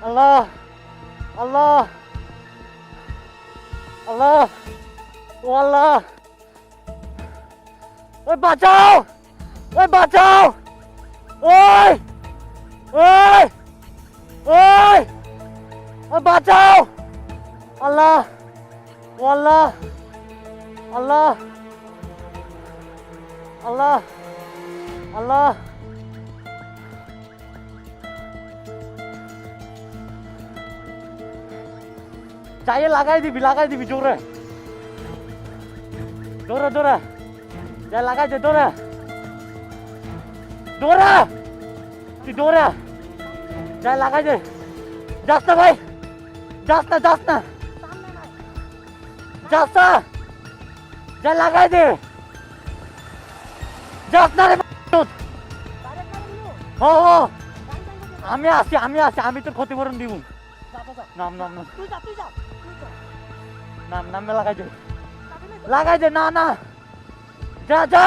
Allah. Allah. Allah. Oh Allah. Ôi bà cháu ôi bà cháu ôi ôi ôi ôi bà cháu Allah. Oh Allah. Allah. Allah. Allah. চাইয়ে লাগাই দিবি লাগাই দিবি জোরে। জোরে জোরে যা লাগাই দে জোরে জোরে তুই জোরে যা লাগাই দে। যাস না ভাই। যাস না যাস না। যাস না। যা লাগাই দে। যাস না রে ও আমি আছি আমি আছি আমি তোর ক্ষতিপূরণ দিব। নাম নাম নাম। নাম নামে লাগাই দে লাগাই দে না না। যা যা।